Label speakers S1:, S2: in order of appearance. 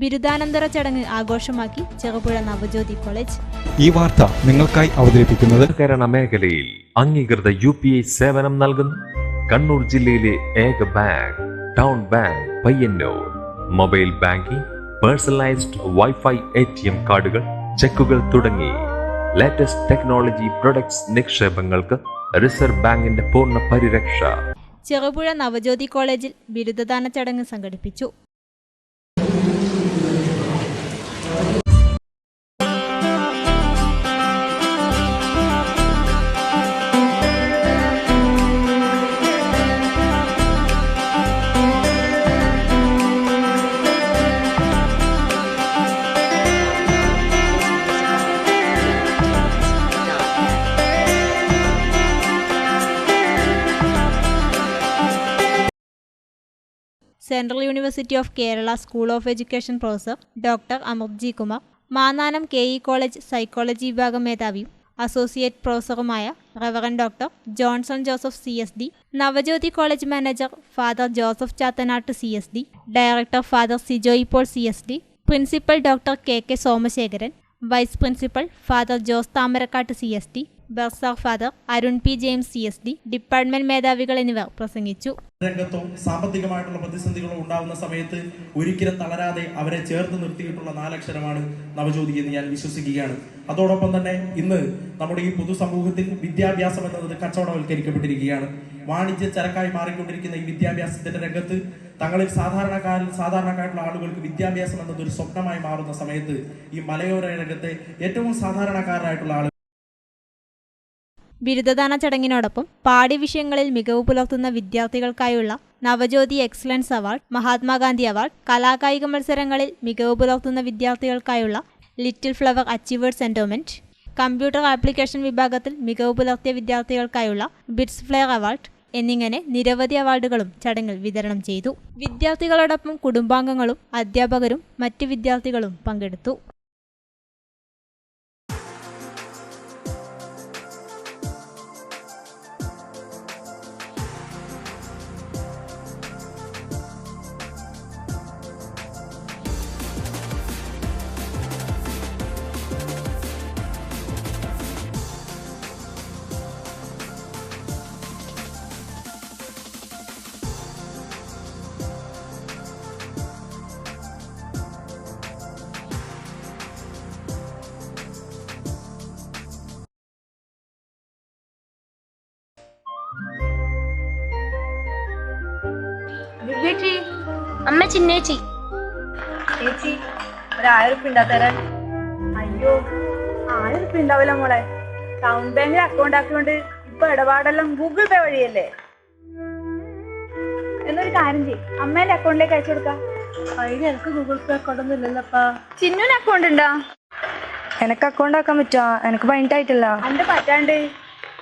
S1: ബിരുദാനന്തര ചടങ്ങ് ആഘോഷമാക്കി ചെറുപുഴ നവജ്യോതി കോളേജ്.
S2: ഈ വാർത്ത നിങ്ങൾക്കായി അവതരിപ്പിക്കുന്നത്
S3: കേരള മേഖലയിൽ അംഗീകൃത യു പി ഐ സേവനം നൽകുന്നു. കണ്ണൂർ ജില്ലയിലെ ഏക bank town bank Payyanur. Mobile banking personalised wifi A T M കാർഡുകൾ ചെക്കുകൾ തുടങ്ങി. ലേറ്റസ്റ്റ് ടെക്നോളജി പ്രൊഡക്ട്സ് നിക്ഷേപങ്ങൾക്ക് റിസർവ് ബാങ്കിന്റെ പൂർണ പരിരക്ഷ.
S1: ചെറുപുഴ നവജ്യോതി കോളേജിൽ ബിരുദദാന ചടങ്ങ് സംഘടിപ്പിച്ചു. はい。central university of Kerala school of education professor doctor Amritji Kumar Mannanam K E college psychology വിഭാഗം മേധാവിയും associate പ്രൊഫസറുമായ reverend doctor Johnson Joseph C S D Navajyothi college manager father Joseph Chathanattu C S D director father Sijo Paul C S D principal doctor K K Somasekharan vice principal father Jose Thamarakkad C S D bursar father Arun P James C S D department മേധാവികൾ എന്നിവർ പ്രസംഗിച്ചു.
S4: രംഗത്തും സാമ്പത്തികമായിട്ടുള്ള പ്രതിസന്ധികളോ ഉണ്ടാവുന്ന സമയത്ത് ഒരിക്കലും തളരാതെ അവരെ ചേർത്ത് നിർത്തിയിട്ടുള്ള നാലക്ഷരമാണ് നവജ്യോതി എന്ന് ഞാൻ വിശ്വസിക്കുകയാണ്. അതോടൊപ്പം തന്നെ ഇന്ന് നമ്മുടെ ഈ പൊതുസമൂഹത്തിൽ വിദ്യാഭ്യാസം എന്നത് കച്ചവടവൽക്കരിക്കപ്പെട്ടിരിക്കുകയാണ്. വാണിജ്യ ചരക്കായി മാറിക്കൊണ്ടിരിക്കുന്ന ഈ വിദ്യാഭ്യാസത്തിന്റെ രംഗത്ത് തങ്ങളിൽ സാധാരണക്കാരിൽ സാധാരണക്കാരായിട്ടുള്ള ആളുകൾക്ക് വിദ്യാഭ്യാസം എന്നത് ഒരു സ്വപ്നമായി മാറുന്ന സമയത്ത് ഈ മലയോര രംഗത്തെ ഏറ്റവും സാധാരണക്കാരായിട്ടുള്ള ആളുകൾ
S1: ബിരുദദാന ചടങ്ങിനോടൊപ്പം പാഠ്യവിഷയങ്ങളിൽ മികവ് പുലർത്തുന്ന വിദ്യാർത്ഥികൾക്കായുള്ള Navajyothi excellence award Mahatma Gandhi award കലാകായിക മത്സരങ്ങളിൽ മികവ് പുലർത്തുന്ന വിദ്യാർത്ഥികൾക്കായുള്ള little flower achievers endowment computer application വിഭാഗത്തിൽ മികവ് പുലർത്തിയ വിദ്യാർത്ഥികൾക്കായുള്ള ബിറ്റ്സ് ഫ്ലെയർ അവാർഡ് എന്നിങ്ങനെ നിരവധി അവാർഡുകളും ചടങ്ങിൽ വിതരണം ചെയ്തു. വിദ്യാർത്ഥികളോടൊപ്പം കുടുംബാംഗങ്ങളും അധ്യാപകരും മറ്റ് വിദ്യാർത്ഥികളും പങ്കെടുത്തു.
S5: ചേച്ചി അമ്മ ചിന്നേച്ചി
S6: ചേച്ചി. ഒരു ആയിരം അയ്യോ ആയിരം ഉറുപ്പ ഉണ്ടാവില്ല മോളെ ടൗൺ ബാങ്കിൽ അക്കൗണ്ട് ആക്കിയോണ്ട് ഇപ്പൊ ഇടപാടെല്ലാം ഗൂഗിൾ പേ വഴിയല്ലേ? എന്നൊരു കാര്യം ചെയ്യും. അമ്മേന്റെ അക്കൗണ്ടിലേക്ക് അയച്ചു കൊടുക്കാം.
S5: അതിന് എനിക്ക് ഗൂഗിൾ പേ അക്കൗണ്ട് ഒന്നും ഇല്ലല്ലപ്പാ
S6: ചിന്നുവിന് അക്കൗണ്ട് ഉണ്ടോ?
S7: എനക്ക് അക്കൗണ്ട് ആക്കാൻ പറ്റുമോ എനിക്ക് പതിനെട്ടായിട്ടില്ല
S6: അന്റെ പറ്റാണ്ട്.